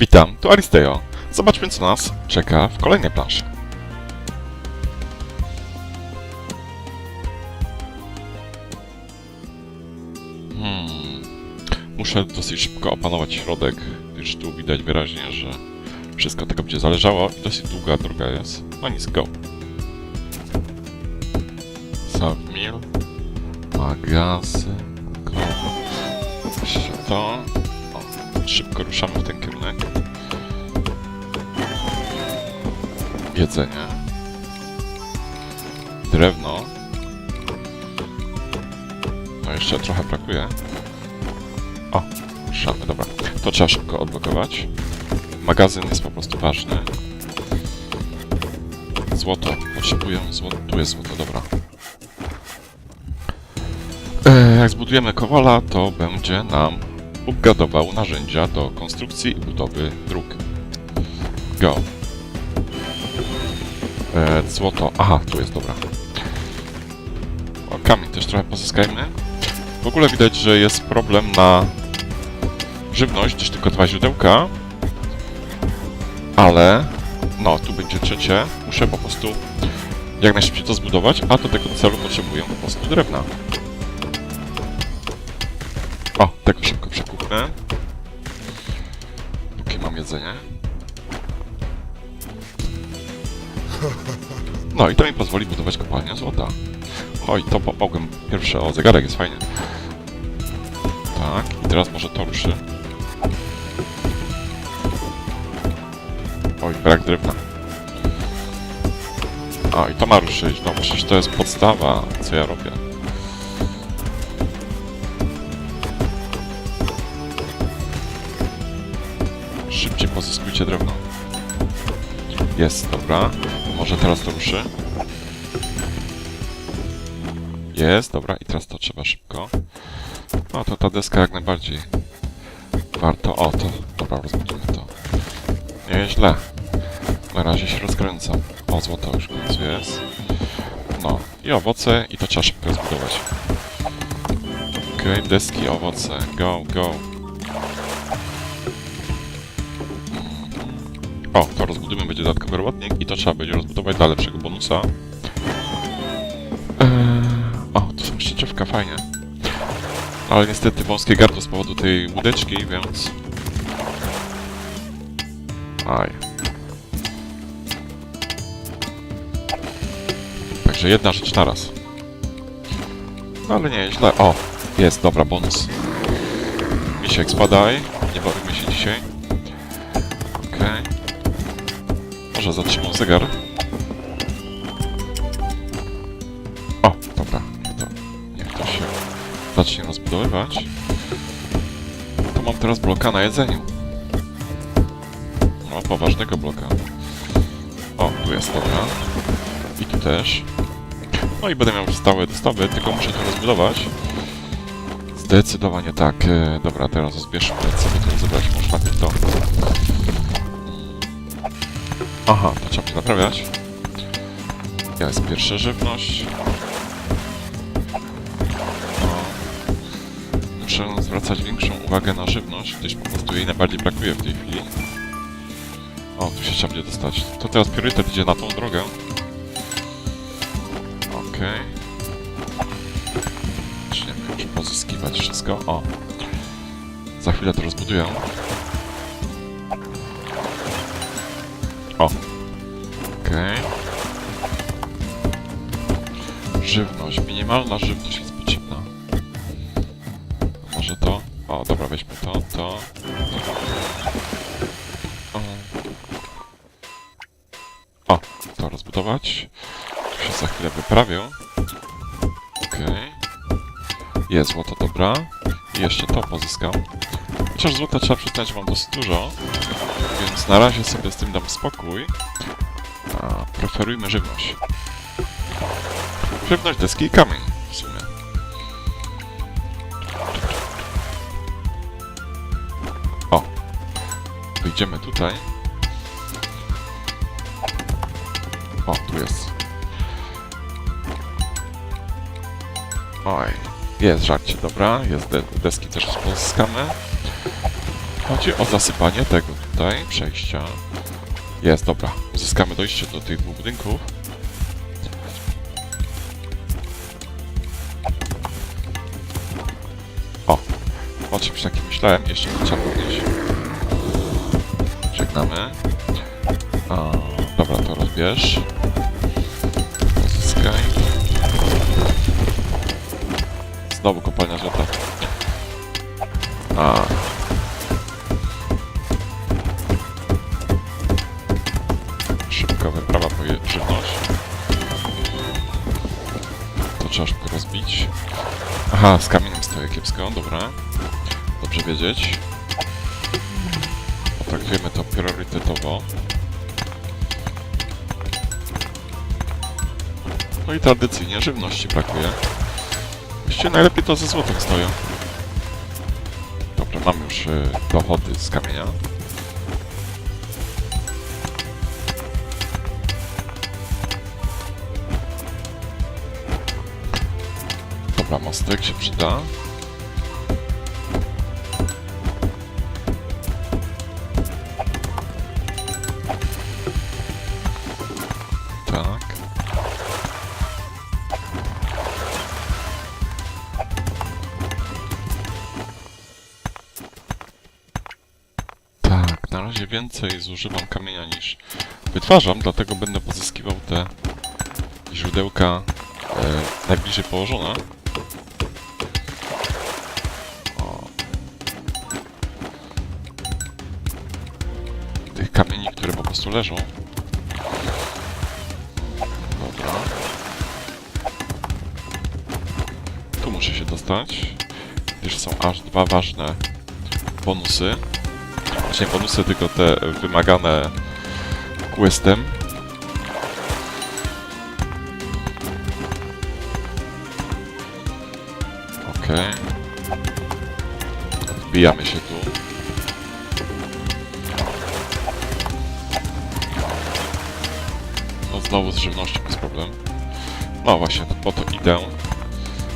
Witam, tu Aristeo. Zobaczmy, co nas czeka w kolejnej planszy. Hmm. Muszę dosyć szybko opanować środek, gdyż tu widać wyraźnie, że wszystko tego będzie zależało i dosyć długa droga jest. No nic, go. Submil. Magazyn. Go. To. Szybko ruszamy w ten kierunek. Jedzenie. Drewno. No jeszcze trochę brakuje. O, ruszamy, dobra. To trzeba szybko odblokować. Magazyn jest po prostu ważny. Złoto. Potrzebuję złoto. Tu jest złoto, dobra. E, jak zbudujemy Kowala, to będzie nam upgradował narzędzia do konstrukcji i budowy dróg. Go. E, złoto. Aha, tu jest, dobra. O, kamień też trochę pozyskajmy. W ogóle widać, że jest problem na żywność, gdyż tylko dwa źródełka. Ale, no, tu będzie trzecie. Muszę po prostu jak najszybciej to zbudować, a do tego celu potrzebuję po prostu drewna. O, tego szybko przekupmy. Póki mam jedzenie. No i to mi pozwoli budować kopalnię złota. Oj, to po- mogłem pierwsze. O, zegarek jest fajny. Tak, i teraz może to ruszy. Oj, brak drewna. O, i to ma ruszyć. No przecież to jest podstawa, co ja robię. Pozyskujcie drewno. Jest, dobra. Może teraz to ruszy. Jest, dobra. I teraz to trzeba szybko. No to ta deska jak najbardziej. Warto. O, to. Dobra, rozbudujmy to. Nieźle. Na razie się rozkręcam. O, złoto już w końcu jest. No. I owoce. I to trzeba szybko rozbudować. Okej, deski, owoce. Go, go. O, to rozbudujemy, będzie dodatkowy robotnik i to trzeba będzie rozbudować dla lepszego bonusa. Eee, o, to są szczeczewka, fajnie. Ale niestety wąskie gardło z powodu tej łódeczki, więc... Aj. Także jedna rzecz na raz. No ale nie, źle. O, jest, dobra, bonus. Misiek, spadaj. Nie bawimy się dzisiaj. Okej. Może zatrzymał zegar. O, dobra, niech to, niech to się zacznie rozbudowywać. To mam teraz bloka na jedzeniu. O, poważnego bloka. O, tu jest, dobra. I tu też. No i będę miał stałe dostawy, tylko muszę to rozbudować. Zdecydowanie tak. E, dobra, teraz zbierzmy sobie to zebrać. Najpierw to. Aha, to trzeba naprawiać. Jest pierwsza żywność. No. Muszę zwracać większą uwagę na żywność, gdyż po prostu jej najbardziej brakuje w tej chwili. O, tu się trzeba będzie dostać. To teraz priorytet idzie na tą drogę. Okej. Zaczniemy już pozyskiwać wszystko. O. Za chwilę to rozbuduję. O. Okej. Żywność. Minimalna żywność jest potrzebna. Może to? O, dobra, weźmy to, to. O. O, to rozbudować. Tu się za chwilę wyprawię. Okej. Jest złoto, dobra. I jeszcze to pozyskam. Chociaż złota trzeba przyznać, mam dosyć dużo. Więc na razie sobie z tym dam spokój. A, preferujmy żywność. Żywność, deski i kamień w sumie. O! Wyjdziemy tutaj. O, tu jest. Oj, jest żarcie, dobra. Jest de deski też pozyskamy. Chodzi o zasypanie tego tutaj przejścia. Jest, dobra. Uzyskamy dojście do tych dwóch budynków. O, o czymś takim myślałem, jeszcze to trzeba podnieść. Żegnamy. O, dobra, to rozbierz. Uzyskaj. Znowu kopalnia złota. A. Szybka wyprawa po je- żywność. To trzeba szybko rozbić. Aha, z kamieniem stoję kiepsko, dobra. Dobrze wiedzieć. Potraktujemy to priorytetowo. No i tradycyjnie żywności brakuje. Właściwie najlepiej to ze złotem stoją. Dobra, mam już y, dochody z kamienia. Dobra, mostek się przyda. Tak. Tak, na razie więcej zużywam kamienia niż wytwarzam, dlatego będę pozyskiwał te źródełka e, najbliżej położone. Prostu leżą. Dobra. Tu muszę się dostać, gdyż są aż dwa ważne bonusy. Właśnie nie bonusy, tylko te wymagane questem. Okej. Wbijamy się znowu z żywnością jest problem. No właśnie, po to idę.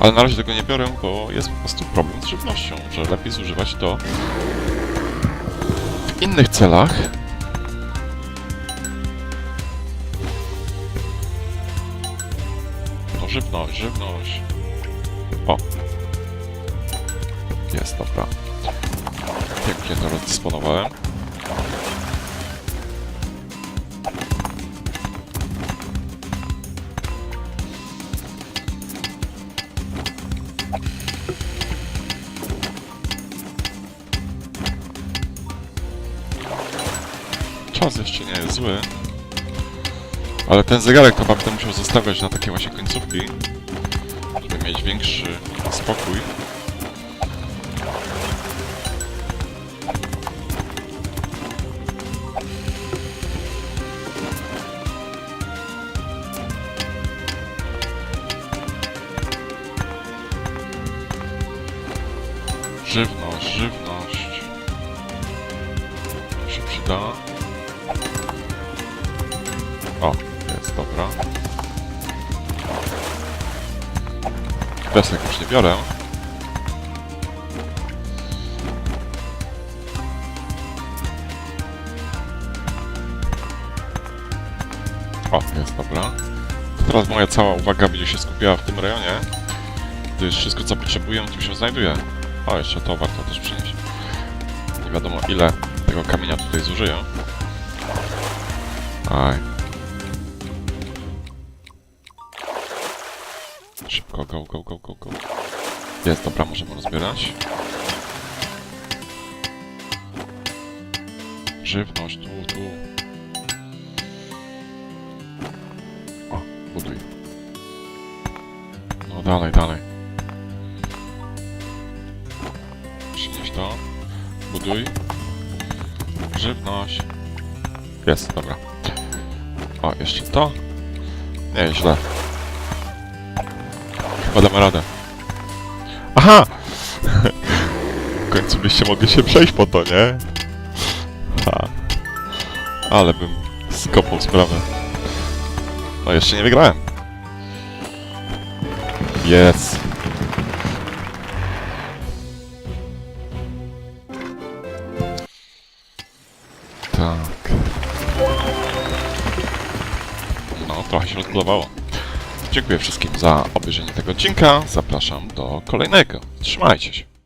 Ale na razie tego nie biorę, bo jest po prostu problem z żywnością, że lepiej zużywać to w innych celach. No żywność, żywność. O. Jest, dobra. Pięknie to rozdysponowałem. Czas jeszcze nie jest zły. Ale ten zegarek to będę musiał zostawiać na takie właśnie końcówki, żeby mieć większy spokój. Żywność, żywność. Desek już nie biorę. O, jest, dobra. Teraz moja cała uwaga będzie się skupiała w tym rejonie, gdyż wszystko co potrzebuję tu się znajduje. O, jeszcze to warto też przynieść. Nie wiadomo ile tego kamienia tutaj zużyję. Aj. Szybko, go, go, go, go, go. Jest, dobra, możemy rozbierać. Żywność, tu, tu. O, buduj. No dalej, dalej. Przynieś to. Buduj. Żywność. Jest, dobra. O, jeszcze to. Nie, źle. Chyba damy radę. Aha! w końcu byście mogli się przejść po to, nie? Ha. Ale bym skopał sprawę. No jeszcze nie wygrałem. Jest. tak. No, trochę się rozbudowało. Dziękuję wszystkim za obejrzenie tego odcinka. Zapraszam do kolejnego. Trzymajcie się.